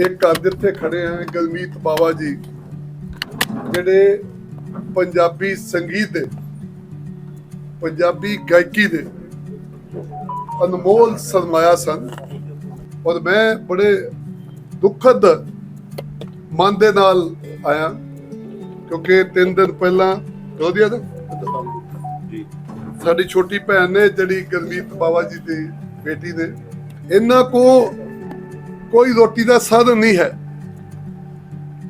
ਇੱਕ ਘਰ ਜਿੱਥੇ ਖੜੇ ਆ ਗਲਮੀਤ ਬਾਵਾ ਜੀ ਜਿਹੜੇ ਪੰਜਾਬੀ ਸੰਗੀਤ ਦੇ ਪੰਜਾਬੀ ਗਾਇਕੀ ਦੇ ਅਨਮੋਲ ਸਰਮਾਇਆ ਸਨ। ਔਰ ਮੈਂ ਬੜੇ ਦੁਖਦ ਮਨ ਦੇ ਨਾਲ ਆਇਆ ਕਿਉਂਕਿ ਤਿੰਨ ਦਿਨ ਪਹਿਲਾਂ ਰੋਦੀਆ ਦਾ ਸਾਡੀ ਛੋਟੀ ਭੈਣ ਨੇ ਜਿਹੜੀ ਗਰਮੀਤ ਬਾਵਾ ਜੀ ਦੀ ਬੇਟੀ ਨੇ ਇਹਨਾਂ ਕੋ ਕੋਈ ਰੋਟੀ ਦਾ ਸਾਧਨ ਨਹੀਂ ਹੈ।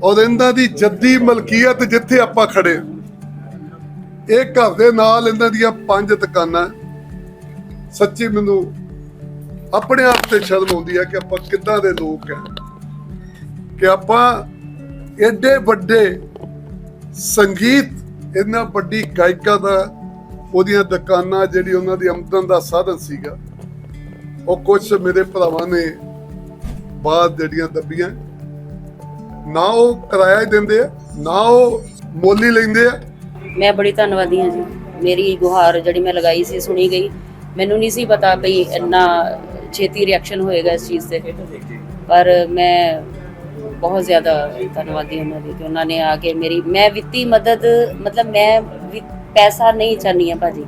ਔਰ ਇਹਨਾਂ ਦੀ ਜੱਦੀ ਮਲਕੀਅਤ ਜਿੱਥੇ ਆਪਾਂ ਖੜੇ ਇਹ ਘਰ ਦੇ ਨਾਲ ਇਹਨਾਂ ਦੀਆਂ ਪੰਜ ਦੁਕਾਨਾਂ ਸੱਚੀ ਮੈਨੂੰ ਆਪਣੇ ਆਪ ਤੇ ਸ਼ਰਮ ਆਉਂਦੀ ਹੈ ਕਿ ਆਪਾਂ ਕਿੱਦਾਂ ਦੇ ਲੋਕ ਹਾਂ। ਕਿ ਆਪਾਂ ਐਡੇ ਵੱਡੇ ਸੰਗੀਤ ਇੰਨਾ ਵੱਡੀ ਗਾਇਕਾ ਦਾ, ਉਹਦੀਆਂ ਦੁਕਾਨਾਂ ਜਿਹੜੀ ਉਹਨਾਂ ਦੀ ਆਮਦਨ ਦਾ ਸਾਧਨ ਸੀਗਾ, ਉਹ ਕੁਝ ਮੇਰੇ ਭਰਾਵਾਂ ਨੇ ਬਾਅਦ ਜਿਹੜੀਆਂ ਦੱਬੀਆਂ, ਨਾ ਉਹ ਕਿਰਾਇਆ ਹੀ ਦਿੰਦੇ ਆ, ਨਾ ਉਹ ਮੋਲੀ ਲੈਂਦੇ ਆ। ਮੈਂ ਬੜੀ ਧੰਨਵਾਦੀ ਹਾਂ ਜੀ। ਮੇਰੀ ਗੁਹਾਰ ਜਿਹੜੀ ਮੈਂ ਲਗਾਈ ਸੀ, ਸੁਣੀ ਗਈ। ਮੈਨੂੰ ਨਹੀਂ ਸੀ ਪਤਾ ਵੀ ਇੰਨਾ ਛੇਤੀ ਰਿਐਕਸ਼ਨ ਹੋਏਗਾ ਇਸ ਚੀਜ਼ ਤੇ। ਪਰ ਮੈਂ ਬਹੁਤ ਜ਼ਿਆਦਾ ਧੰਨਵਾਦੀ ਹਾਂ ਉਹਨਾਂ ਦੀ ਕਿ ਉਹਨਾਂ ਨੇ ਆ ਕੇ ਮੇਰੀ, ਮੈਂ ਵਿੱਤੀ ਮਦਦ, ਮਤਲਬ ਮੈਂ ਵੀ ਪੈਸਾ ਨਹੀਂ ਚਾਹਨੀ ਆ ਭਾਜੀ।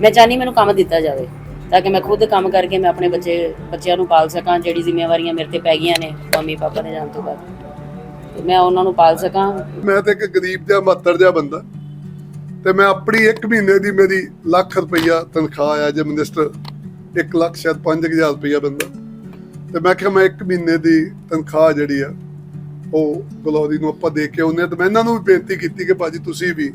ਮੈਂ ਚਾਹਨੀ ਮੈਨੂੰ ਕੰਮ ਦਿੱਤਾ ਜਾਵੇ। ਤਾਂ ਕਿ ਮੈਂ ਖੁਦ ਕੰਮ ਕਰਕੇ ਮੈਂ ਆਪਣੇ ਬੱਚੇ, ਬੱਚਿਆਂ ਨੂੰ ਪਾਲ ਸਕਾਂ, ਜਿਹੜੀ ਜ਼ਿੰਮੇਵਾਰੀਆਂ ਮੇਰੇ ਤੇ ਪੈ ਗਈਆਂ ਨੇ ਮੰਮੀ ਪਾਪਾ ਦੇ ਜਾਣ ਤੋਂ ਬਾਅਦ। ਮੈਂ ਉਹਨਾਂ ਨੂੰ ਪਾਲ ਸਕਾਂ। ਮੈਂ ਤੇ ਇੱਕ ਗਰੀਬ ਜਿਹਾ ਮਾਤਰ ਜਿਹਾ ਬੰਦਾ। ਤੇ ਮੈਂ ਆਪਣੀ ਇੱਕ ਮਹੀਨੇ ਦੀ ਮੇਰੀ ਲੱਖ ਰੁਪਈਆ ਤਨਖਾਹ ਆ ਜੇ ਮਿਨਿਸਟਰ 1 ਲੱਖ, ਸ਼ਾਇਦ 5000 ਰੁਪਈਆ ਬੰਦਾ। ਤੇ ਮੈਂ ਕਿਹਾ ਮੈਂ ਇੱਕ ਮਹੀਨੇ ਦੀ ਤਨਖਾਹ ਜਿਹੜੀ ਆ, ਉਹ ਗਲੌਰੀ ਨੂੰ ਆਪਾਂ ਦੇ ਕੇ ਆਉਂਦੇ ਤੇ ਮੈਂ ਇਹਨਾਂ ਨੂੰ ਵੀ ਬੇਨਤੀ ਕੀਤੀ ਕਿ ਭਾਜੀ ਤੁਸੀਂ ਵੀ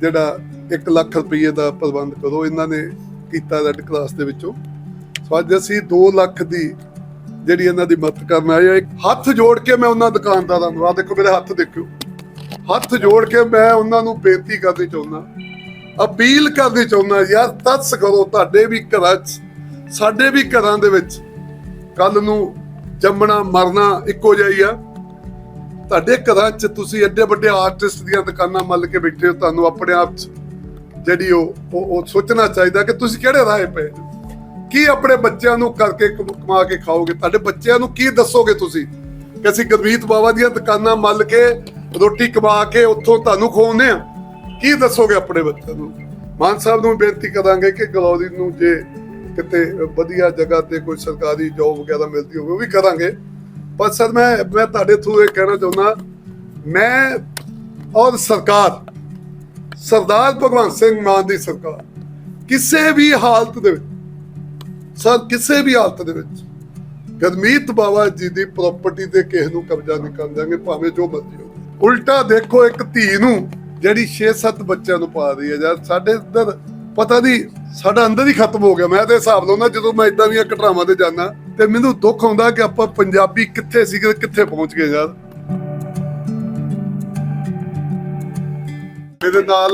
ਜਿਹੜਾ 1 ਲੱਖ ਰੁਪਈਏ ਦਾ ਪ੍ਰਬੰਧ ਕਰੋ। ਇਹਨਾਂ ਨੇ ਕੀਤਾ ਰੈੱਡ ਕਲਾਸ ਦੇ ਵਿੱਚੋਂ। ਸੋ ਅੱਜ ਅਸੀਂ 2 ਲੱਖ ਦੀ ਜਿਹੜੀ ਇਹਨਾਂ ਦੀ ਮਦਦ ਕਰਨ ਆਏ ਆ ਹੱਥ ਜੋੜ ਕੇ ਮੈਂ ਉਹਨਾਂ ਦੁਕਾਨਦਾਰਾਂ ਨੂੰ ਆ ਦੇਖੋ ਮੇਰੇ ਹੱਥ ਦੇਖਿਓ। ਹੱਥ ਜੋੜ ਕੇ ਮੈਂ ਉਹਨਾਂ ਨੂੰ ਬੇਨਤੀ ਕਰਨੀ ਚਾਹੁੰਦਾ। ਅਪੀਲ ਕਰਨੀ ਚਾਹੁੰਦਾ, ਯਾਰ ਤੱਸ ਕਰੋ ਤੁਹਾਡੇ ਵੀ ਘਰਾਂ 'ਚ, ਸਾਡੇ ਵੀ ਘਰਾਂ ਦੇ ਵਿੱਚ ਕੱਲ ਨੂੰ ਜੰਮਣਾ, ਮਰਨਾ ਇੱਕੋ ਜਿਹਾ ਆ। ਤੁਹਾਡੇ ਘਰਾਂ 'ਚ ਤੁਸੀਂ ਐਡੇ ਵੱਡੇ ਆਰਟਿਸਟ ਦੀਆਂ ਦੁਕਾਨਾਂ ਮੱਲ ਕੇ ਬੈਠੇ ਹੋ, ਤੁਹਾਨੂੰ ਆਪਣੇ ਆਪ 'ਚ ਜਿਹੜੀ ਉਹ ਉਹ ਸੋਚਣਾ ਚਾਹੀਦਾ ਕਿ ਤੁਸੀਂ ਕਿਹੜੇ ਰਾਹ ਪਏ? ਕੀ ਆਪਣੇ ਬੱਚਿਆਂ ਨੂੰ ਕਰਕੇ ਕਮਾ ਕੇ ਖਾਓਗੇ? ਤੁਹਾਡੇ ਬੱਚਿਆਂ ਨੂੰ ਕੀ ਦੱਸੋਗੇ ਤੁਸੀਂ? ਕਿ ਅਸੀਂ ਗੁਰਮੀਤ ਬਾਵਾ ਦੀਆਂ ਦੁਕਾਨਾਂ ਮੱਲ ਕੇ ਰੋਟੀ ਕਮਾ ਕੇ ਉੱਥੋਂ ਤੁਹਾਨੂੰ ਖਵਾਉਂਦੇ ਆ ਕੀ ਦੱਸੋਗੇ ਆਪਣੇ ਬੱਚਿਆਂ ਨੂੰ? ਮਾਨ ਸਾਹਿਬ ਨੂੰ ਬੇਨਤੀ ਕਰਾਂਗੇ ਕਿ ਗਲੌਰੀ ਨੂੰ ਜੇ ਕਿਤੇ ਵਧੀਆ ਜਗ੍ਹਾ ਤੇ ਕੋਈ ਸਰਕਾਰੀ ਜੋਬ ਵਗੈਰਾ ਮਿਲਦੀ ਹੋਵੇ, ਉਹ ਵੀ ਕਰਾਂਗੇ। ਪਰ ਸਰ, ਮੈਂ ਮੈਂ ਤੁਹਾਡੇ ਥਰੂ ਇਹ ਕਹਿਣਾ ਚਾਹੁੰਦਾ, ਮੈਂ ਔਰ ਸਰਕਾਰ ਸਰਦਾਰ ਭਗਵੰਤ ਸਿੰਘ ਮਾਨ ਦੀ ਸਰਕਾਰ, ਕਿਸੇ ਵੀ ਹਾਲਤ ਦੇ ਵਿੱਚ, ਸਰ, ਕਿਸੇ ਵੀ ਹਾਲਤ ਦੇ ਵਿੱਚ ਗਰਮੀਤ ਬਾਵਾ ਜੀ ਦੀ ਪ੍ਰਾਪਰਟੀ ਤੇ ਕਿਸੇ ਨੂੰ ਕਬਜ਼ਾ ਨਹੀਂ ਕਰਨ ਦਿਆਂਗੇ, ਭਾਵੇਂ ਜੋ ਮਰਜ਼ੀ ਹੋਵੇ। ਉਲਟਾ ਦੇਖੋ ਇੱਕ ਧੀ ਨੂੰ, ਜਿਹੜੀ 6-7 ਬੱਚਿਆਂ ਨੂੰ ਪਾ ਰਹੀ ਹੈ ਯਾਰ, ਸਾਡੇ ਅੰਦਰ ਪਤਾ ਨਹੀਂ, ਸਾਡਾ ਅੰਦਰ ਹੀ ਖਤਮ ਹੋ ਗਿਆ। ਮੈਂ ਤੇ ਹਿਸਾਬ ਲਾਉਣਾ ਜਦੋਂ ਮੈਂ ਇਦਾਂ ਦੀਆਂ ਘਟਨਾਵਾਂ ਤੇ ਜਾਂਦਾ, ਤੇ ਮੈਨੂੰ ਦੁੱਖ ਆਉਂਦਾ ਕਿ ਆਪਾਂ ਪੰਜਾਬੀ ਕਿੱਥੇ ਸੀਗੇ ਕਿੱਥੇ ਪਹੁੰਚ ਗਏ ਯਾਰ। ਮੇਰੇ ਨਾਲ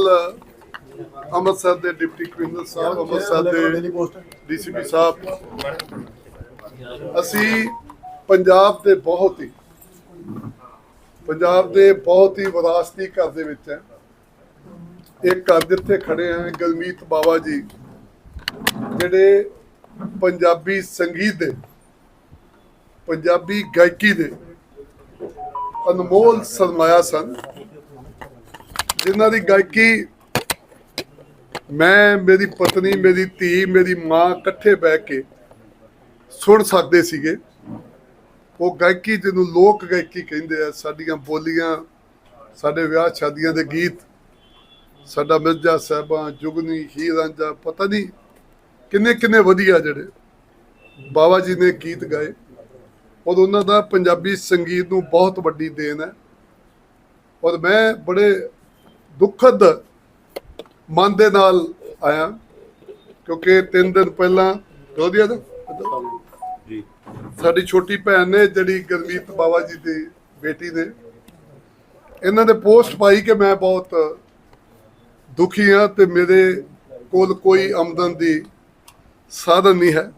ਅੰਮ੍ਰਿਤਸਰ ਦੇ ਡਿਪਟੀ ਕਮਿਸ਼ਨਰ ਸਾਹਿਬ, ਅੰਮ੍ਰਿਤਸਰ ਦੇ ਡੀਸੀਪੀ ਸਾਹਿਬ। ਅਸੀਂ ਪੰਜਾਬ ਦੇ ਬਹੁਤ ਹੀ, ਪੰਜਾਬ ਦੇ ਬਹੁਤ ਹੀ ਵਿਰਾਸਤੀ ਘਰ ਦੇ ਵਿੱਚ ਹੈ। ਇੱਕ ਘਰ ਜਿੱਥੇ ਖੜੇ ਆ ਗਲਮੀਤ ਬਾਵਾ ਜੀ, ਜਿਹੜੇ ਪੰਜਾਬੀ ਸੰਗੀਤ ਦੇ, ਪੰਜਾਬੀ ਗਾਇਕੀ ਦੇ ਅਨਮੋਲ ਸਰਮਾਇਆ ਸਨ। ਜਿਨ੍ਹਾਂ ਦੀ ਗਾਇਕੀ ਮੈਂ, ਮੇਰੀ ਪਤਨੀ, ਮੇਰੀ ਧੀ, ਮੇਰੀ ਮਾਂ ਇਕੱਠੇ ਬਹਿ ਕੇ ਸੁਣ ਸਕਦੇ ਸੀਗੇ। ਉਹ ਗਾਇਕੀ ਜਿਹਨੂੰ ਲੋਕ ਗਾਇਕੀ ਕਹਿੰਦੇ ਆ, ਸਾਡੀਆਂ ਬੋਲੀਆਂ, ਸਾਡੇ ਵਿਆਹ ਸ਼ਾਦੀਆਂ ਦੇ ਗੀਤ, ਸਾਡਾ ਮਿਰਜ਼ਾ ਸਾਹਿਬਾਂ, ਜੁਗਨੀ ਹੀਰ ਰਾਂਝਾ ਪਤਾ ਨਹੀਂ ਕਿੰਨੇ ਕਿੰਨੇ ਵਧੀਆ ਜਿਹੜੇ ਬਾਬਾ ਜੀ ਨੇ ਗੀਤ ਗਾਏ। ਔਰ ਉਹਨਾਂ ਦਾ ਪੰਜਾਬੀ ਸੰਗੀਤ ਨੂੰ ਬਹੁਤ ਵੱਡੀ ਦੇਣ ਹੈ। ਔਰ ਮੈਂ ਬੜੇ ਦੁਖਦ ਮਨ ਦੇ ਨਾਲ ਆਇਆ ਕਿਉਂਕਿ ਤਿੰਨ ਦਿਨ ਪਹਿਲਾਂ ਰੋਦੀਆ ਦਾ ਸਾਡੀ ਛੋਟੀ ਭੈਣ ਨੇ ਜਿਹੜੀ ਗਰਮੀਤ ਬਾਵਾ ਜੀ ਦੀ ਬੇਟੀ ਨੇ ਇਹਨਾਂ ਨੇ ਪੋਸਟ ਪਾਈ ਕਿ ਮੈਂ ਬਹੁਤ ਦੁਖੀ ਹਾਂ ਤੇ ਮੇਰੇ ਕੋਲ ਕੋਈ ਆਮਦਨ ਦੀ ਸਾਧਨ ਨਹੀਂ ਹੈ।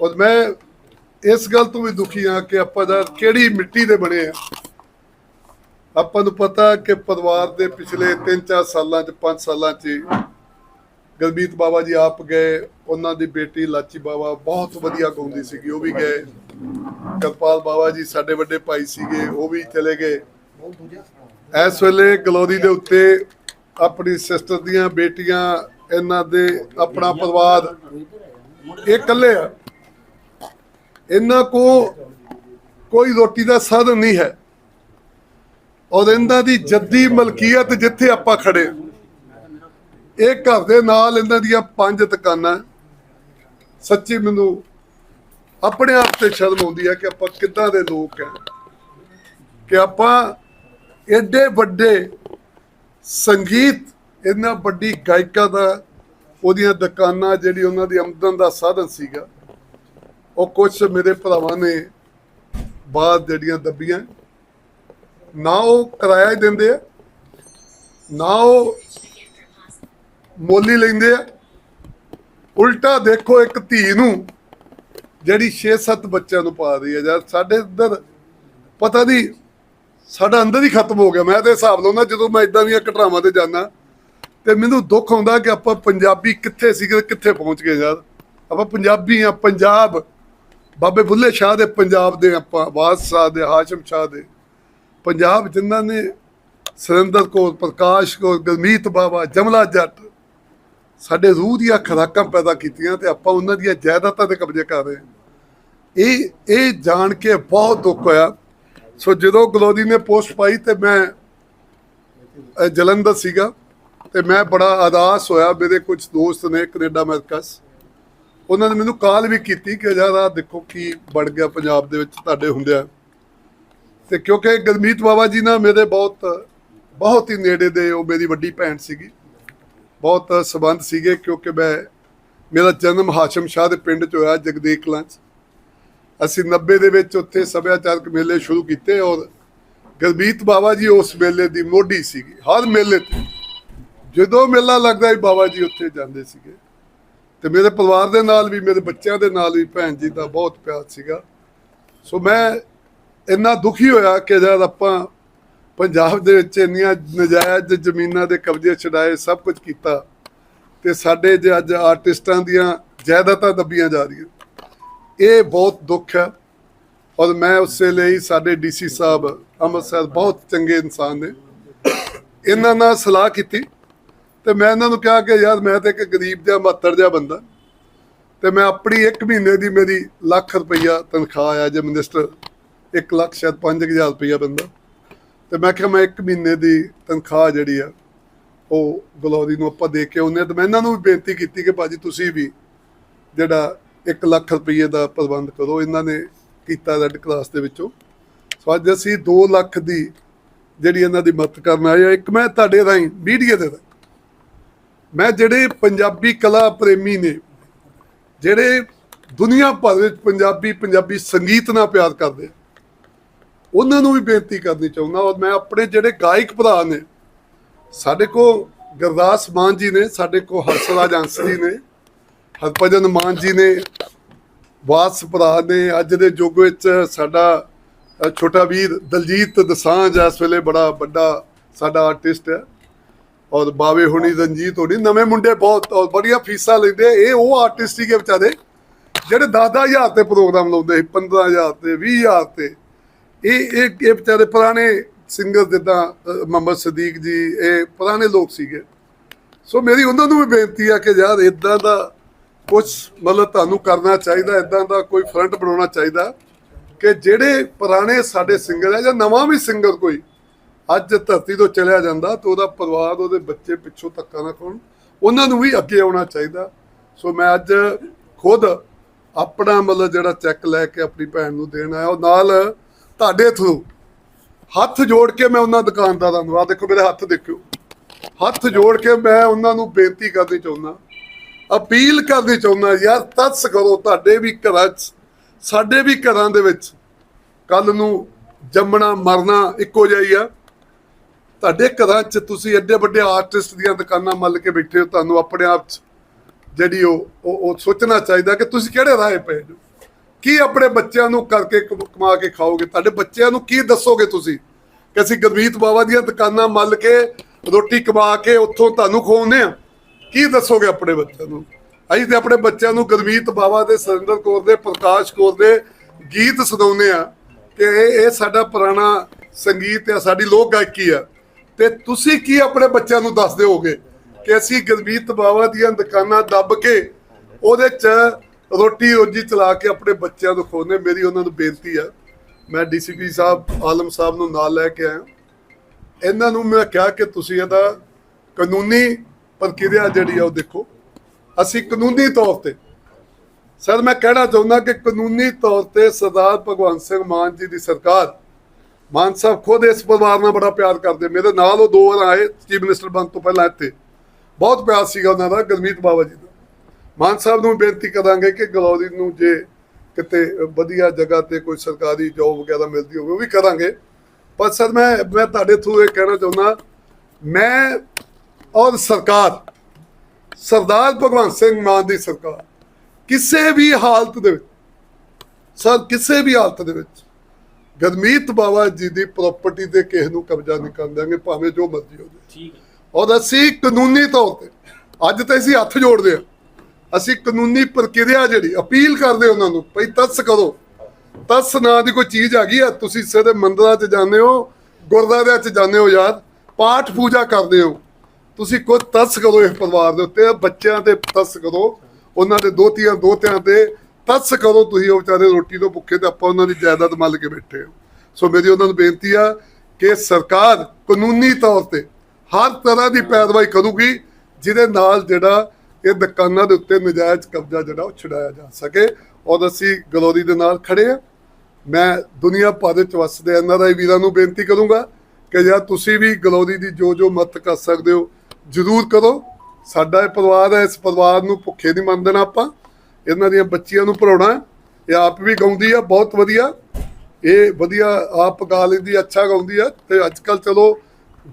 ਔਰ ਮੈਂ ਇਸ ਗੱਲ ਤੋਂ ਵੀ ਦੁਖੀ ਹਾਂ ਕਿ ਆਪਾਂ ਦਾ ਕਿਹੜੀ ਮਿੱਟੀ ਦੇ ਬਣੇ ਆ। ਆਪਾਂ ਨੂੰ ਪਤਾ ਕਿ ਪਰਿਵਾਰ ਦੇ ਪਿਛਲੇ 3-4 ਸਾਲਾਂ ਚ 5 ਸਾਲਾਂ ਚ ਹੀ ਗਰਬੀਤ ਬਾਬਾ ਜੀ ਆਪ ਗਏ, ਉਹਨਾਂ ਦੀ ਬੇਟੀ ਲਾਚੀ ਬਾਬਾ ਬਹੁਤ ਵਧੀਆ ਗਾਉਂਦੀ ਸੀਗੀ, ਉਹ ਵੀ ਗਏ। ਕਰਪਾਲ ਬਾਬਾ ਜੀ ਸਾਡੇ ਵੱਡੇ ਭਾਈ ਸੀਗੇ, ਉਹ ਵੀ ਚਲੇ ਗਏ। ਇਸ ਵੇਲੇ ਗਲੋਰੀ ਦੇ ਉੱਤੇ ਆਪਣੀ ਸਿਸਟਰ ਦੀਆਂ ਬੇਟੀਆਂ, ਇਹਨਾਂ ਦੇ ਆਪਣਾ ਪਰਿਵਾਰ, ਇਹ ਇਕੱਲੇ ਆ। ਇਹਨਾਂ ਕੋ ਕੋਈ ਰੋਟੀ ਦਾ ਸਾਧਨ ਨਹੀਂ ਹੈ। ਔਰ ਇਹਨਾਂ ਦੀ ਜੱਦੀ ਮਲਕੀਅਤ ਜਿੱਥੇ ਆਪਾਂ ਖੜੇ ਇਹ ਘਰ ਦੇ ਨਾਲ ਇਹਨਾਂ ਦੀਆਂ ਪੰਜ ਦੁਕਾਨਾਂ। ਸੱਚੀ ਮੈਨੂੰ ਆਪਣੇ ਆਪ ਤੇ ਸ਼ਰਮ ਆਉਂਦੀ ਹੈ ਕਿ ਆਪਾਂ ਕਿੱਦਾਂ ਦੇ ਲੋਕ ਆ ਕਿ ਆਪਾਂ ਐਡੇ ਵੱਡੇ ਸੰਗੀਤ ਇੰਨਾ ਵੱਡੀ ਗਾਇਕਾ ਦਾ, ਉਹਦੀਆਂ ਦੁਕਾਨਾਂ ਜਿਹੜੀ ਉਹਨਾਂ ਦੀ ਆਮਦਨ ਦਾ ਸਾਧਨ ਸੀਗਾ, ਉਹ ਕੁਝ ਮੇਰੇ ਭਰਾਵਾਂ ਨੇ ਬਾਅਦ ਜਿਹੜੀਆਂ ਦੱਬੀਆਂ। ਨਾ ਉਹ ਕਿਰਾਇਆ ਹੀ ਦਿੰਦੇ ਆ, ਨਾ ਉਹ ਮੋਲੀ ਲੈਂਦੇ ਆ। ਉਲਟਾ ਦੇਖੋ ਇੱਕ ਧੀ ਨੂੰ ਜਿਹੜੀ 6-7 ਬੱਚਿਆਂ ਨੂੰ ਪਾ ਰਹੀ ਹੈ ਯਾਰ, ਸਾਡੇ ਅੰਦਰ ਪਤਾ ਨਹੀਂ ਸਾਡਾ ਅੰਦਰ ਹੀ ਖਤਮ ਹੋ ਗਿਆ। ਮੈਂ ਤੇ ਹਿਸਾਬ ਲਾਉਂਦਾ, ਜਦੋਂ ਮੈਂ ਇਦਾਂ ਦੀਆਂ ਘਟਨਾਵਾਂ ਤੇ ਜਾਂਦਾ ਤੇ ਮੈਨੂੰ ਦੁੱਖ ਆਉਂਦਾ ਕਿ ਆਪਾਂ ਪੰਜਾਬੀ ਕਿੱਥੇ ਸੀਗੇ ਕਿੱਥੇ ਪਹੁੰਚ ਗਏ ਯਾਰ। ਆਪਾਂ ਪੰਜਾਬੀ ਆ, ਪੰਜਾਬ। ਬਾਬੇ ਬੁੱਲੇ ਸ਼ਾਹ ਦੇ ਪੰਜਾਬ ਦੇ ਆਪਾਂ ਬਾਦ ਸ਼ਾਹ ਦੇ, ਹਾਸ਼ਮ ਸ਼ਾਹ ਦੇ। ਪੰਜਾਬ ਜਿਨ੍ਹਾਂ ਨੇ ਸੁਰਿੰਦਰ ਕੌਰ, ਪ੍ਰਕਾਸ਼ ਕੌਰ, ਗਰਮੀਤ ਬਾਵਾ, ਜਮਲਾ ਜੱਟ ਸਾਡੇ ਰੂਹ ਦੀਆਂ ਖੁਰਾਕਾਂ ਪੈਦਾ ਕੀਤੀਆਂ ਤੇ ਆਪਾਂ ਉਹਨਾਂ ਦੀਆਂ ਜਾਇਦਾਦਾਂ ਤੇ ਕਬਜ਼ੇ ਕਰ ਰਹੇ ਹਾਂ। ਇਹ ਇਹ ਜਾਣ ਕੇ ਬਹੁਤ ਦੁੱਖ ਹੋਇਆ। ਸੋ ਜਦੋਂ ਗਲੋਦੀ ਨੇ ਪੋਸਟ ਪਾਈ ਤੇ ਮੈਂ ਜਲੰਧਰ ਸੀਗਾ ਤੇ ਮੈਂ ਬੜਾ ਅਦਾਸ ਹੋਇਆ। ਮੇਰੇ ਕੁਝ ਦੋਸਤ ਨੇ ਕੈਨੇਡਾ ਅਮਰੀਕਾ 'ਚ। ਉਹਨਾਂ ਨੇ ਮੈਨੂੰ ਕਾਲ ਵੀ ਕੀਤੀ ਕਿ ਯਾਰ ਆਹ ਦੇਖੋ ਕੀ ਬਣ ਗਿਆ ਪੰਜਾਬ ਦੇ ਵਿੱਚ ਤੁਹਾਡੇ ਹੁੰਦਿਆਂ। ਤੇ ਕਿਉਂਕਿ ਗਰਮੀਤ ਬਾਬਾ ਜੀ ਨਾਲ ਮੇਰੇ ਬਹੁਤ ਬਹੁਤ ਹੀ ਨੇੜੇ ਦੇ ਉਹ ਮੇਰੀ ਵੱਡੀ ਭੈਣ ਸੀਗੀ। ਬਹੁਤ ਸਬੰਧ ਸੀਗੇ ਕਿਉਂਕਿ ਮੈਂ, ਮੇਰਾ ਜਨਮ ਹਾਸ਼ਮ ਸ਼ਾਹ ਦੇ ਪਿੰਡ 'ਚ ਹੋਇਆ ਜਗਦੇ ਕਲਾਂ 'ਚ ਅਸੀਂ 90 ਦੇ ਵਿੱਚ ਉੱਥੇ ਸੱਭਿਆਚਾਰਕ ਮੇਲੇ ਸ਼ੁਰੂ ਕੀਤੇ ਔਰ ਗਰਮੀਤ ਬਾਬਾ ਜੀ ਉਸ ਮੇਲੇ ਦੀ ਮੋਢੀ ਸੀਗੀ, ਹਰ ਮੇਲੇ ਤੇ। ਜਦੋਂ ਮੇਲਾ ਲੱਗਦਾ ਸੀ ਬਾਬਾ ਜੀ ਉੱਥੇ ਜਾਂਦੇ ਸੀਗੇ। ਤੇ ਮੇਰੇ ਪਰਿਵਾਰ ਦੇ ਨਾਲ ਵੀ, ਮੇਰੇ ਬੱਚਿਆਂ ਦੇ ਨਾਲ ਵੀ ਭੈਣ ਜੀ ਦਾ ਬਹੁਤ ਪਿਆਰ ਸੀਗਾ। ਸੋ ਮੈਂ ਇੰਨਾ ਦੁਖੀ ਹੋਇਆ ਕਿ ਜਦ ਆਪਾਂ ਪੰਜਾਬ ਦੇ ਵਿੱਚ ਇੰਨੀਆਂ ਨਜਾਇਜ਼ ਜ਼ਮੀਨਾਂ ਦੇ ਕਬਜ਼ੇ ਛਡਾਏ, ਸਭ ਕੁਝ ਕੀਤਾ ਤੇ ਸਾਡੇ ਜੇ ਅੱਜ ਆਰਟਿਸਟਾਂ ਦੀਆਂ ਜਾਇਦਾਦਾਂ ਦੱਬੀਆਂ ਜਾ ਰਹੀਆਂ। ਇਹ ਬਹੁਤ ਦੁੱਖ ਹੈ ਔਰ ਮੈਂ ਉਸੇ ਲਈ ਸਾਡੇ ਡੀਸੀ ਸਾਹਿਬ ਅੰਮ੍ਰਿਤਸਰ ਬਹੁਤ ਚੰਗੇ ਇਨਸਾਨ ਨੇ। ਇਹਨਾਂ ਨਾਲ ਸਲਾਹ ਕੀਤੀ ਤੇ ਮੈਂ ਇਹਨਾਂ ਨੂੰ ਕਿਹਾ ਕਿ ਯਾਰ ਮੈਂ ਤਾਂ ਇੱਕ ਗਰੀਬ ਜਿਹਾ, ਮਾਤੜ ਜਿਹਾ ਬੰਦਾ ਤੇ ਮੈਂ ਆਪਣੀ 1 ਮਹੀਨੇ ਦੀ ਮੇਰੀ ਲੱਖ ਰੁਪਈਆ ਤਨਖਾਹ ਆ ਜੇ ਮਿਨਿਸਟਰ 1 ਲੱਖ ਸ਼ਾਇਦ 5000 ਰੁਪਈਆ ਬੰਦਾ ਤੇ ਮੈਂ ਕਿਹਾ ਮੈਂ 1 ਮਹੀਨੇ ਦੀ ਤਨਖਾਹ ਜਿਹੜੀ ਆ ਉਹ ਗਲੋਰੀ ਨੂੰ ਆਪਾਂ ਦੇ ਕੇ ਆਉਂਦੇ ਹਾਂ। ਤੇ ਮੈਂ ਇਹਨਾਂ ਨੂੰ ਵੀ ਬੇਨਤੀ ਕੀਤੀ ਕਿ ਭਾਜੀ ਤੁਸੀਂ ਵੀ ਜਿਹੜਾ 1 ਲੱਖ ਰੁਪਏ ਦਾ ਪ੍ਰਬੰਧ ਕਰੋ। ਇਹਨਾਂ ਨੇ ਕੀਤਾ ਰੈੱਡ ਕਲਾਸ ਦੇ ਵਿੱਚੋਂ। ਸੋ ਅੱਜ ਅਸੀਂ 2 ਲੱਖ ਦੀ ਜਿਹੜੀ ਇਹਨਾਂ ਦੀ ਮਦਦ ਕਰਨ ਆਏ ਆ ਇੱਕ ਮੈਂ ਤੁਹਾਡੇ ਰਾਹੀਂ ਮੀਡੀਆ ਦੇ ਰਾਹੀਂ। ਮੈਂ ਜਿਹੜੇ ਪੰਜਾਬੀ ਕਲਾ ਪ੍ਰੇਮੀ ਨੇ ਜਿਹੜੇ ਦੁਨੀਆ ਭਰ ਵਿੱਚ ਪੰਜਾਬੀ ਪੰਜਾਬੀ ਸੰਗੀਤ ਨਾਲ ਪਿਆਰ ਕਰਦੇ ਆ, ਉਹਨਾਂ ਨੂੰ ਵੀ ਬੇਨਤੀ ਕਰਨੀ ਚਾਹੁੰਦਾ ਔਰ ਮੈਂ ਆਪਣੇ ਜਿਹੜੇ ਗਾਇਕ ਭਰਾ ਨੇ, ਸਾਡੇ ਕੋਲ ਗੁਰਦਾਸ ਮਾਨ ਜੀ ਨੇ, ਸਾਡੇ ਕੋਲ ਹਰਸਰਾਜ ਅੰਸ ਜੀ ਨੇ, ਹਰਭਜਨ ਮਾਨ ਜੀ ਨੇ ਵਾਸ ਭਰਾ ਨੇ, ਅੱਜ ਦੇ ਯੁੱਗ ਵਿੱਚ ਸਾਡਾ ਛੋਟਾ ਵੀਰ ਦਲਜੀਤ ਦਸਾਂਝ ਇਸ ਵੇਲੇ ਬੜਾ ਵੱਡਾ ਸਾਡਾ ਆਰਟਿਸਟ ਹੈ ਔਰ ਬਾਵੇ ਹੁਣੀ, ਰਣਜੀਤ ਹੋਣੀ, ਨਵੇਂ ਮੁੰਡੇ ਬਹੁਤ, ਔਰ ਬੜੀਆਂ ਫੀਸਾਂ ਲੈਂਦੇ ਇਹ ਉਹ ਆਰਟਿਸਟ ਸੀਗੇ ਵਿਚਾਰੇ, ਜਿਹੜੇ 10000 ਤੇ ਪ੍ਰੋਗਰਾਮ ਲਾਉਂਦੇ ਸੀ 15000 ਤੇ 20000 ਤੇ। ਇਹ ਇਹ ਇਹ ਵਿਚਾਰੇ ਪੁਰਾਣੇ ਸਿੰਗਰ ਜਿੱਦਾਂ ਮੁਹੰਮਦ ਸਦੀਕ ਜੀ, ਇਹ ਪੁਰਾਣੇ ਲੋਕ ਸੀਗੇ। ਸੋ ਮੇਰੀ ਉਹਨਾਂ ਨੂੰ ਵੀ ਬੇਨਤੀ ਆ ਕਿ ਯਾਰ ਇਦਾਂ ਦਾ ਕੁਝ ਮਤਲਬ ਤੁਹਾਨੂੰ ਕਰਨਾ ਚਾਹੀਦਾ ਇਦਾਂ ਦਾ ਕੋਈ ਫਰੰਟ ਬਣਾਉਣਾ ਚਾਹੀਦਾ ਕਿ ਜਿਹੜੇ ਪੁਰਾਣੇ ਸਾਡੇ ਸਿੰਗਰ ਆ ਜਾਂ ਨਵਾਂ ਵੀ ਸਿੰਗਰ ਕੋਈ ਅੱਜ ਧਰਤੀ ਤੋਂ ਚਲਿਆ ਜਾਂਦਾ ਤਾਂ ਉਹਦਾ ਪਰਿਵਾਰ, ਉਹਦੇ ਬੱਚੇ ਪਿੱਛੋਂ ਧੱਕਾ ਨਾ ਖਾਣ ਉਹਨਾਂ ਨੂੰ ਵੀ ਅੱਗੇ ਆਉਣਾ ਚਾਹੀਦਾ। ਸੋ ਮੈਂ ਅੱਜ ਖੁਦ ਆਪਣਾ ਮਤਲਬ ਜਿਹੜਾ ਚੈੱਕ ਲੈ ਕੇ ਆਪਣੀ ਭੈਣ ਨੂੰ ਦੇਣਾ ਆਇਆ। ਉਹ ਨਾਲ ਤੁਹਾਡੇ ਥਰੂ। ਹੱਥ ਜੋੜ ਕੇ ਮੈਂ ਉਹਨਾਂ ਦੁਕਾਨਦਾਰਾਂ ਨੂੰ ਆ ਦੇਖੋ ਮੇਰੇ ਹੱਥ ਦੇਖਿਓ। ਹੱਥ ਜੋੜ ਕੇ ਮੈਂ ਉਹਨਾਂ ਨੂੰ ਬੇਨਤੀ ਕਰਨੀ ਚਾਹੁੰਦਾ। ਅਪੀਲ ਕਰਨੀ ਚਾਹੁੰਦਾ, ਯਾਰ ਤਰਸ ਕਰੋ ਤੁਹਾਡੇ ਵੀ ਘਰਾਂ 'ਚ, ਸਾਡੇ ਵੀ ਘਰਾਂ ਦੇ ਵਿੱਚ। ਕੱਲ ਨੂੰ ਜੰਮਣਾ, ਮਰਨਾ ਇੱਕੋ ਜਿਹਾ ਆ। ਤੁਹਾਡੇ ਘਰਾਂ 'ਚ ਤੁਸੀਂ ਐਡੇ ਵੱਡੇ ਆਰਟਿਸਟ ਦੀਆਂ ਦੁਕਾਨਾਂ ਮੱਲ ਕੇ ਬੈਠੇ ਹੋ, ਤੁਹਾਨੂੰ ਆਪਣੇ ਆਪ 'ਚ ਜਿਹੜੀ ਉਹ ਉਹ ਸੋਚਣਾ ਚਾਹੀਦਾ ਕਿ ਤੁਸੀਂ ਕਿਹੜੇ ਰਾਹ ਪਏ ਹੋ? ਕੀ ਆਪਣੇ ਬੱਚਿਆਂ ਨੂੰ ਕਰਕੇ ਕਮਾ ਕੇ ਖਾਓਗੇ? ਤੁਹਾਡੇ ਬੱਚਿਆਂ ਨੂੰ ਕੀ ਦੱਸੋਗੇ ਤੁਸੀਂ? ਕਿ ਅਸੀਂ ਗੁਰਮੀਤ ਬਾਬਾ ਦੀਆਂ ਦੁਕਾਨਾਂ ਮੱਲ ਕੇ, ਰੋਟੀ ਕਮਾ ਕੇ ਉੱਥੋਂ ਤੁਹਾਨੂੰ ਖਵਾਉਂਦੇ ਆ ਕੀ ਦੱਸੋਗੇ ਆਪਣੇ ਬੱਚਿਆਂ ਨੂੰ? ਅਸੀਂ ਤੇ ਆਪਣੇ ਬੱਚਿਆਂ ਨੂੰ ਗੁਰਮੀਤ ਬਾਵਾ ਦੇ, ਸੁਰਿੰਦਰ ਕੌਰ ਦੇ, ਪ੍ਰਕਾਸ਼ ਕੌਰ ਦੇ ਗੀਤ ਸੁਣਾਉਂਦੇ ਆ ਕਿ ਇਹ ਇਹ ਸਾਡਾ ਪੁਰਾਣਾ ਸੰਗੀਤ ਆ, ਸਾਡੀ ਲੋਕ ਗਾਇਕੀ ਆ। ਤੇ ਤੁਸੀਂ ਕੀ ਆਪਣੇ ਬੱਚਿਆਂ ਨੂੰ ਦੱਸਦੇ ਹੋਗੇ ਕਿ ਅਸੀਂ ਗੁਰਮੀਤ ਬਾਵਾ ਦੀਆਂ ਦੁਕਾਨਾਂ ਦੱਬ ਕੇ ਉਹਦੇ ਚ ਰੋਟੀ ਰੋਜੀ ਚਲਾ ਕੇ ਆਪਣੇ ਬੱਚਿਆਂ ਨੂੰ ਖੋਨੇ ਮੇਰੀ ਉਹਨਾਂ ਨੂੰ ਬੇਨਤੀ ਆ। ਮੈਂ ਡੀਸੀਪੀ ਸਾਹਿਬ, ਆਲਮ ਸਾਹਿਬ ਨੂੰ ਨਾਲ ਲੈ ਕੇ ਆਇਆ। ਇਹਨਾਂ ਨੂੰ ਮੈਂ ਕਿਹਾ ਕਿ ਤੁਸੀਂ ਇਹਦਾ ਕਾਨੂੰਨੀ ਪ੍ਰਕਿਰਿਆ ਜਿਹੜੀ ਆ ਉਹ ਦੇਖੋ। ਅਸੀਂ ਕਾਨੂੰਨੀ ਤੌਰ ਤੇ, ਸਰ ਮੈਂ ਕਹਿਣਾ ਚਾਹੁੰਦਾ ਕਿ ਕਾਨੂੰਨੀ ਤੌਰ ਤੇ ਸਰਦਾਰ ਭਗਵੰਤ ਸਿੰਘ ਮਾਨ ਜੀ ਦੀ ਸਰਕਾਰ, ਮਾਨ ਸਾਹਿਬ ਖੁਦ ਇਸ ਪਰਿਵਾਰ ਨਾਲ ਬੜਾ ਪਿਆਰ ਕਰਦੇ ਮੇਰੇ ਨਾਲ ਉਹ ਦੋ ਵਾਰ ਆਏ, ਚੀਫ ਮਿਨਿਸਟਰ ਬਣ ਤੋਂ ਪਹਿਲਾਂ ਇੱਥੇ। ਬਹੁਤ ਪਿਆਰ ਸੀਗਾ ਉਹਨਾਂ ਦਾ, ਗੁਰਮੀਤ ਬਾਵਾ ਜੀ ਦਾ। ਮਾਨ ਸਾਹਿਬ ਨੂੰ ਬੇਨਤੀ ਕਰਾਂਗੇ ਕਿ ਗਲੌਰੀ ਨੂੰ ਜੇ ਕਿਤੇ ਵਧੀਆ ਜਗ੍ਹਾ ਤੇ ਕੋਈ ਸਰਕਾਰੀ ਜੋਬ ਵਗੈਰਾ ਮਿਲਦੀ ਹੋਵੇ ਉਹ ਵੀ ਕਰਾਂਗੇ। ਪਰ ਸਰ ਮੈਂ ਮੈਂ ਤੁਹਾਡੇ ਥਰੂ ਇਹ ਕਹਿਣਾ ਚਾਹੁੰਦਾ ਮੈਂ ਔਰ ਸਰਕਾਰ ਸਰਦਾਰ ਭਗਵੰਤ ਸਿੰਘ ਮਾਨ ਦੀ ਸਰਕਾਰ ਕਿਸੇ ਵੀ ਹਾਲਤ ਦੇ ਵਿੱਚ ਸਰ ਕਿਸੇ ਵੀ ਹਾਲਤ ਦੇ ਵਿੱਚ ਗਰਮੀਤ ਬਾਵਾ ਜੀ ਦੀ ਪ੍ਰਾਪਰਟੀ ਤੇ ਕਿਸੇ ਨੂੰ ਕਬਜ਼ਾ ਨਹੀਂ ਕਰਨ ਦਿਆਂਗੇ ਭਾਵੇਂ ਜੋ ਮਰਜ਼ੀ ਹੋ ਜਾਏ। ਠੀਕ ਹੈ। ਔਰ ਅਸੀਂ ਕਾਨੂੰਨੀ ਤੌਰ ਤੇ ਅੱਜ ਤੇ ਅਸੀਂ ਹੱਥ ਜੋੜਦੇ ਹਾਂ। ਅਸੀਂ ਕਾਨੂੰਨੀ ਪ੍ਰਕਿਰਿਆ ਜਿਹੜੀ, ਅਪੀਲ ਕਰਦੇ ਉਹਨਾਂ ਨੂੰ, ਭਈ ਤਸ ਕਰੋ। ਤਸ ਨਾਂ ਦੀ ਕੋਈ ਚੀਜ਼ ਹੈਗੀ ਆ, ਤੁਸੀਂ ਸਿੱਧੇ ਮੰਦਰਾਂ 'ਚ ਜਾਂਦੇ ਹੋ, ਗੁਰਦੁਆਰਿਆਂ 'ਚ ਜਾਂਦੇ ਹੋ ਯਾਰ, ਪਾਠ ਪੂਜਾ ਕਰਦੇ ਹੋ। ਤੁਸੀਂ ਕੋਈ ਤਸ ਕਰੋ ਇਸ ਪਰਿਵਾਰ ਦੇ ਉੱਤੇ, ਬੱਚਿਆਂ ਤੇ ਤਸ ਕਰੋ, ਉਹਨਾਂ ਦੇ ਦੋਤੀਆਂ, ਦੋਤਿਆਂ ਤੇ ਤਸ ਕਰੋ ਤੁਸੀਂ, ਉਹ ਵਿਚਾਰੇ ਰੋਟੀ ਤੋਂ ਭੁੱਖੇ ਤੇ ਆਪਾਂ ਉਹਨਾਂ ਦੀ ਜਾਇਦਾਦ ਮੱਲ ਕੇ ਬੈਠੇ ਹੋ। ਸੋ ਮੇਰੀ ਉਹਨਾਂ ਨੂੰ ਬੇਨਤੀ ਆ ਕਿ ਸਰਕਾਰ ਕਾਨੂੰਨੀ ਤੌਰ ਤੇ ਹਰ ਤਰ੍ਹਾਂ ਦੀ ਪੈਰਵਾਈ ਕਰੂਗੀ, ਜਿਹਦੇ ਨਾਲ ਜਿਹੜਾ ਇਹ ਦੁਕਾਨਾਂ ਦੇ ਉੱਤੇ ਨਜਾਇਜ਼ ਕਬਜ਼ਾ ਜਿਹੜਾ ਉਹ ਛੁਡਾਇਆ ਜਾ ਸਕੇ ਔਰ ਅਸੀਂ ਗਲੋਰੀ ਦੇ ਨਾਲ ਖੜੇ ਆ ਮੈਂ ਦੁਨੀਆ ਭਰ ਵਿੱਚ ਵਸਦੇ ਐਨਆਰਆਈ ਵੀਰਾਂ ਨੂੰ ਬੇਨਤੀ ਕਰੂੰਗਾ ਕਿ ਜਾਂ ਤੁਸੀਂ ਵੀ ਗਲੋਰੀ ਦੀ ਜੋ ਜੋ ਮਦਦ ਕਰ ਸਕਦੇ ਹੋ, ਜਰੂਰ ਕਰੋ। ਸਾਡਾ ਇਹ ਪਰਿਵਾਰ ਹੈ, ਇਸ ਪਰਿਵਾਰ ਨੂੰ ਭੁੱਖੇ ਨਹੀਂ ਮੰਨ ਦੇਣਾ ਆਪਾਂ। ਇਹਨਾਂ ਦੀਆਂ ਬੱਚੀਆਂ ਨੂੰ ਪੜਾਉਣਾ ਇਹ ਆਪ ਵੀ ਗਾਉਂਦੀ ਆ, ਬਹੁਤ ਵਧੀਆ। ਇਹ ਵਧੀਆ, ਆਪ ਗਾ ਲੈਂਦੀ, ਅੱਛਾ ਗਾਉਂਦੀ ਆ। ਤੇ ਅੱਜ ਕੱਲ ਚਲੋ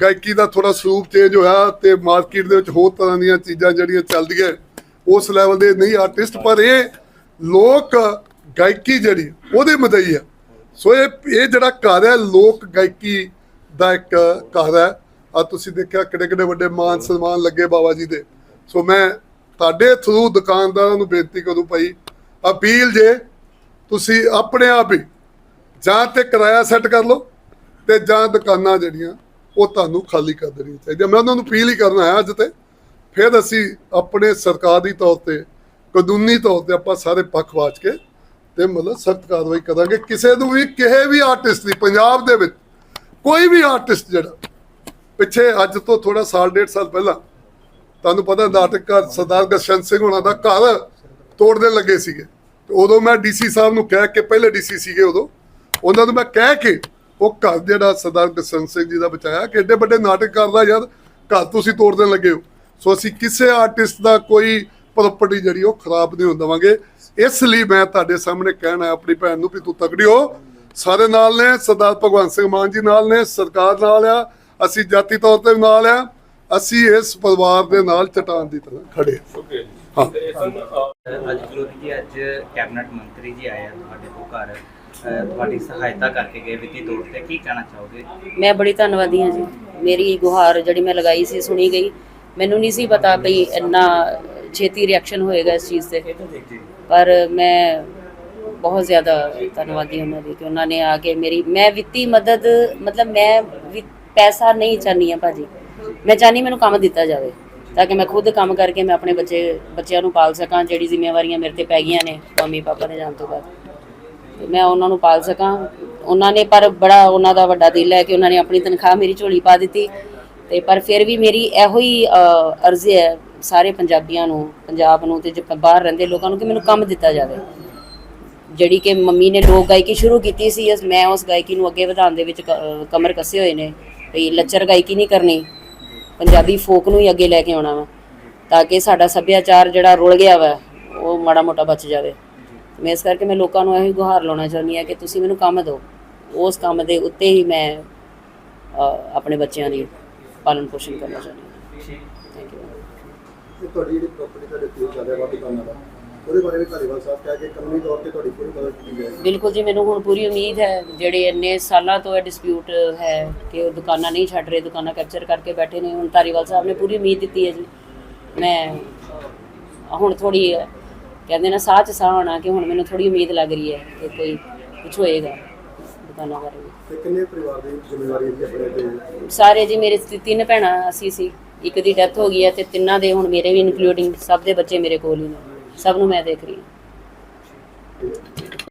ਗਾਇਕੀ ਦਾ ਥੋੜਾ ਸਰੂਪ ਚੇਂਜ ਹੋਇਆ ਤੇ ਮਾਰਕੀਟ ਦੇ ਵਿੱਚ ਹੋਰ ਤਰ੍ਹਾਂ ਦੀਆਂ ਚੀਜ਼ਾਂ ਜਿਹੜੀਆਂ ਚੱਲਦੀਆਂ, ਉਸ ਲੈਵਲ ਦੇ ਨਹੀਂ ਆਰਟਿਸਟ ਪਰ ਇਹ ਲੋਕ ਗਾਇਕੀ ਜਿਹੜੀ, ਉਹਦੇ ਮਦਈ ਆ। ਸੋ ਇਹ ਇਹ ਜਿਹੜਾ ਘਰ ਹੈ, ਲੋਕ ਗਾਇਕੀ ਦਾ ਇੱਕ ਘਰ ਹੈ। ਆ ਤੁਸੀਂ ਦੇਖਿਆ ਕਿਹੜੇ ਕਿਹੜੇ ਵੱਡੇ ਮਾਨ ਸਨਮਾਨ ਲੱਗੇ ਬਾਬਾ ਜੀ ਦੇ। ਸੋ ਮੈਂ ਤੁਹਾਡੇ ਥਰੂ ਦੁਕਾਨਦਾਰਾਂ ਨੂੰ ਬੇਨਤੀ ਕਰੂੰ ਭਾਈ, ਅਪੀਲ ਜੇ ਤੁਸੀਂ ਆਪਣੇ ਆਪ ਹੀ ਜਾਂ ਤੇ ਕਿਰਾਇਆ ਸੈੱਟ ਕਰ ਲਓ ਤੇ ਜਾਂ ਦੁਕਾਨਾਂ ਜਿਹੜੀਆਂ ਉਹ ਤੁਹਾਨੂੰ ਖਾਲੀ ਕਰ ਦੇਣੀਆਂ ਚਾਹੀਦੀਆਂ ਮੈਂ ਉਹਨਾਂ ਨੂੰ ਅਪੀਲ ਹੀ ਕਰਨਾ ਹੈ ਅੱਜ ਤੇ। ਫਿਰ ਅਸੀਂ ਆਪਣੇ ਸਰਕਾਰ ਦੀ ਤੌਰ ਤੇ, ਕਾਨੂੰਨੀ ਤੌਰ ਤੇ ਆਪਾਂ ਸਾਰੇ ਪੱਖ ਵਾਚ ਕੇ ਤੇ ਮਤਲਬ ਸਖਤ ਕਾਰਵਾਈ ਕਰਾਂਗੇ। ਕਿਸੇ ਨੂੰ ਵੀ, ਕਿਸੇ ਵੀ ਆਰਟਿਸਟ ਦੀ, ਪੰਜਾਬ ਦੇ ਵਿੱਚ ਕੋਈ ਵੀ ਆਰਟਿਸਟ ਜਿਹੜਾ, ਪਿੱਛੇ ਅੱਜ ਤੋਂ ਥੋੜਾ ਸਾਲ, ਡੇਢ ਸਾਲ ਪਹਿਲਾਂ, ਤੁਹਾਨੂੰ ਪਤਾ ਨਾਟਕਕਾਰ ਸਰਦਾਰ ਗਸ਼ਨ ਸਿੰਘ ਹੋਣਾ ਦਾ ਘਰ ਤੋੜਨ ਲੱਗੇ ਸੀਗੇ। ਤੇ ਉਦੋਂ ਮੈਂ ਡੀਸੀ ਸਾਹਿਬ ਨੂੰ ਕਹਿ ਕੇ, ਪਹਿਲੇ ਡੀਸੀ ਸੀਗੇ ਉਦੋਂ, ਉਹਨਾਂ ਨੂੰ ਮੈਂ ਕਹਿ ਕੇ ਉਹ ਘਰ ਜਿਹੜਾ ਸਰਦਾਰ ਗਸ਼ਨ ਸਿੰਘ ਜੀ ਦਾ ਬਚਾਇਆ ਕਿ ਏਡੇ ਵੱਡੇ ਨਾਟਕਕਾਰ ਦਾ ਯਾਰ ਘਰ ਤੁਸੀਂ ਤੋੜਨ ਲੱਗੇ ਹੋ। ਸੋ ਅਸੀਂ ਕਿਸੇ ਆਰਟਿਸਟ ਦਾ ਕੋਈ ਪ੍ਰਾਪਰਟੀ ਜਿਹੜੀ ਉਹ ਖਰਾਬ ਨਹੀਂ ਹੋਣ ਦੇਵਾਂਗੇ। ਇਸ ਲਈ ਮੈਂ ਤੁਹਾਡੇ ਸਾਹਮਣੇ ਕਹਿਣਾ ਆਪਣੀ ਭੈਣ ਨੂੰ ਵੀ ਤੂੰ ਤਕੜੀ ਹੋ ਸਾਰੇ ਨਾਲ ਨੇ ਸਰਦਾਰ ਭਗਵੰਤ ਸਿੰਘ ਮਾਨ ਜੀ ਨਾਲ ਨੇ ਸਰਕਾਰ ਨਾਲ ਆ ਅਸੀਂ ਜਾਤੀ ਤੌਰ ਤੇ ਨਾਲ ਆ। ਅਸੀਂ ਇਸ ਪਰਿਵਾਰ ਦੇ ਨਾਲ ਚਟਾਨ ਦੀ ਤਰ੍ਹਾਂ ਖੜੇ ਹਾਂ। ਅੱਜ ਵਿਰੋਧੀ ਜੀ ਅੱਜ ਕੈਬਨਿਟ ਮੰਤਰੀ ਜੀ ਆਏ ਆ ਤੁਹਾਡੇ ਕੋਲ ਘਰ। ਤੁਹਾਡੀ ਸਹਾਇਤਾ ਕਰਕੇ ਗਏ ਵਿੱਤੀ ਤੌਰ ਤੇ ਕੀ ਕਹਿਣਾ ਚਾਹੋਗੇ? ਮੈਂ ਬੜੀ ਧੰਨਵਾਦੀ ਹਾਂ ਜੀ। ਮੇਰੀ ਗੁਹਾਰ ਜਿਹੜੀ ਮੈਂ ਲਗਾਈ ਸੀ ਸੁਣੀ ਗਈ। ਮੈਨੂੰ ਨਹੀਂ ਸੀ ਪਤਾ ਵੀ ਇੰਨਾ ਛੇਤੀ ਰਿਐਕਸ਼ਨ ਹੋਏਗਾ ਇਸ ਚੀਜ਼ ਤੇ। ਪਰ ਮੈਂ ਬਹੁਤ ਜ਼ਿਆਦਾ ਧੰਨਵਾਦੀ ਉਹਨਾਂ ਦੀ ਕਿ ਉਹਨਾਂ ਨੇ ਆ ਕੇ ਮੇਰੀ ਮੈਂ ਵਿੱਤੀ ਮਦਦ ਮਤਲਬ ਮੈਂ ਪੈਸਾ ਨਹੀਂ ਚਾਹਨੀ ਆ ਭਾਜੀ। ਮੈਂ ਚਾਹਨੀ ਮੈਨੂੰ ਕੰਮ ਦਿੱਤਾ ਜਾਵੇ ਤਾਂ ਕਿ ਮੈਂ ਖੁਦ ਕੰਮ ਕਰਕੇ ਮੈਂ ਆਪਣੇ ਬੱਚੇ ਬੱਚਿਆਂ ਨੂੰ ਪਾਲ ਸਕਾਂ ਜਿਹੜੀ ਜ਼ਿੰਮੇਵਾਰੀਆਂ ਮੇਰੇ ਤੇ ਪੈ ਗਈਆਂ ਨੇ ਮੰਮੀ ਪਾਪਾ ਦੇ ਜਾਣ ਤੋਂ ਬਾਅਦ। ਮੈਂ ਉਹਨਾਂ ਨੂੰ ਪਾਲ ਸਕਾਂ। ਉਹਨਾਂ ਨੇ ਪਰ ਬੜਾ ਉਹਨਾਂ ਦਾ ਵੱਡਾ ਦਿਲ ਹੈ ਕਿ ਉਹਨਾਂ ਨੇ ਆਪਣੀ ਤਨਖਾਹ ਮੇਰੀ ਝੋਲੀ ਪਾ ਦਿੱਤੀ। ਤੇ ਪਰ ਫਿਰ ਵੀ ਮੇਰੀ ਇਹੋ ਹੀ ਅ, ਅਰਜ਼ੀ ਹੈ ਸਾਰੇ ਪੰਜਾਬੀਆਂ ਨੂੰ ਪੰਜਾਬ ਨੂੰ ਤੇ ਜੋ ਬਾਹਰ ਰਹਿੰਦੇ ਲੋਕਾਂ ਨੂੰ ਕਿ ਮੈਨੂੰ ਕੰਮ ਦਿੱਤਾ ਜਾਵੇ। ਜਿਹੜੀ ਕਿ ਮੰਮੀ ਨੇ ਲੋਕ ਗਾਇਕੀ ਸ਼ੁਰੂ ਕੀਤੀ ਸੀ ਅਸ ਮੈਂ ਉਸ ਗਾਇਕੀ ਨੂੰ ਅੱਗੇ ਵਧਾਉਣ ਦੇ ਵਿੱਚ ਕ- ਕਮਰ ਕੱਸੇ ਹੋਏ ਨੇ। ਵੀ ਲੱਚਰ ਗਾਇਕੀ ਨਹੀਂ ਕਰਨੀ। ਪੰਜਾਬੀ ਫੋਕ ਨੂੰ ਹੀ ਅੱਗੇ ਲੈ ਕੇ ਆਉਣਾ ਵਾ ਤਾਂ ਕਿ ਸਾਡਾ ਸੱਭਿਆਚਾਰ ਜਿਹੜਾ ਰੁਲ ਗਿਆ ਵਾ ਉਹ ਮਾੜਾ ਮੋਟਾ ਬਚ ਜਾਵੇ। ਮੈਂ ਇਸ ਕਰਕੇ ਮੈਂ ਲੋਕਾਂ ਨੂੰ ਇਹੋ ਗੁਹਾਰ ਲਾਉਣਾ ਚਾਹੁੰਦੀ ਹਾਂ ਕਿ ਤੁਸੀਂ ਮੈਨੂੰ ਕੰਮ ਦਿਓ। ਉਸ ਕੰਮ ਦੇ ਉੱਤੇ ਹੀ ਮੈਂ ਆਪਣੇ ਬੱਚਿਆਂ ਦੀ ਪਾਲਣ ਪੋਸ਼ਣ ਕਰਨਾ ਚਾਹੁੰਦੀ ਹਾਂ। ਥੈਂਕ ਯੂ ਇਹ ਤੁਹਾਡੀ ਜਿਹੜੀ ਪ੍ਰਾਪਰਟੀ ਤੁਹਾਡੇ ਕੋਲ ਚੱਲ ਰਿਹਾ ਵਾ ਦੁਕਾਨਾਂ ਦਾ ਉਹਦੇ ਬਾਰੇ ਵੀ ਧਾਰੀਵਾਲ ਸਾਹਿਬ ਕਹਿ ਕੇ ਕਾਨੂੰਨੀ ਤੌਰ ਤੇ ਤੁਹਾਡੀ ਪੂਰੀ ਮਦਦ ਕੀਤੀ ਜਾਏਗੀ। ਬਿਲਕੁਲ ਜੀ ਮੈਨੂੰ ਹੁਣ ਪੂਰੀ ਉਮੀਦ ਹੈ ਜਿਹੜੇ ਇੰਨੇ ਸਾਲਾਂ ਤੋਂ ਇਹ ਡਿਸਪਿਊਟ ਹੈ ਕਿ ਉਹ ਦੁਕਾਨਾਂ ਨਹੀਂ ਛੱਡ ਰਹੇ ਦੁਕਾਨਾਂ ਕੈਪਚਰ ਕਰਕੇ ਬੈਠੇ ਨੇ ਹੁਣ ਧਾਰੀਵਾਲ ਸਾਹਿਬ ਨੇ ਪੂਰੀ ਉਮੀਦ ਦਿੱਤੀ ਹੈ ਜੀ। ਮੈਂ ਹੁਣ ਥੋੜੀ ਕਹਿੰਦੇ ਨਾ ਸਾਹ ਚ ਸਾਹ ਆਉਣਾ ਕਿ ਹੁਣ ਮੈਨੂੰ ਥੋੜੀ ਉਮੀਦ ਲੱਗ ਰਹੀ ਹੈ ਕਿ ਕੋਈ ਕੁਝ ਹੋਏਗਾ। ਦੁਕਾਨਾਂ ਬਾਰੇ ਵੀ। ਤੇ ਕਿੰਨੇ ਪਰਿਵਾਰ ਦੀ ਜ਼ਿੰਮੇਵਾਰੀ ਹੈ ਆਪਣੇ ਤੇ? ਸਾਰੇ ਜੀ ਮੇਰੇ ਤੀ- ਤਿੰਨ ਭੈਣਾਂ ਅਸੀਂ ਸੀ। ਇੱਕ ਦੀ ਡੈਥ ਹੋ ਗਈ ਹੈ ਤੇ ਤਿੰਨਾਂ ਦੇ ਹੁਣ ਮੇਰੇ ਵੀ ਇਨਕਲੂਡਿੰਗ ਸਭ ਦੇ ਬੱਚੇ ਮੇਰੇ ਕੋਲ ਹੀ ਨੇ। ਸਭ ਨੂੰ ਮੈਂ ਦੇਖ ਰਹੀ ਹਾਂ।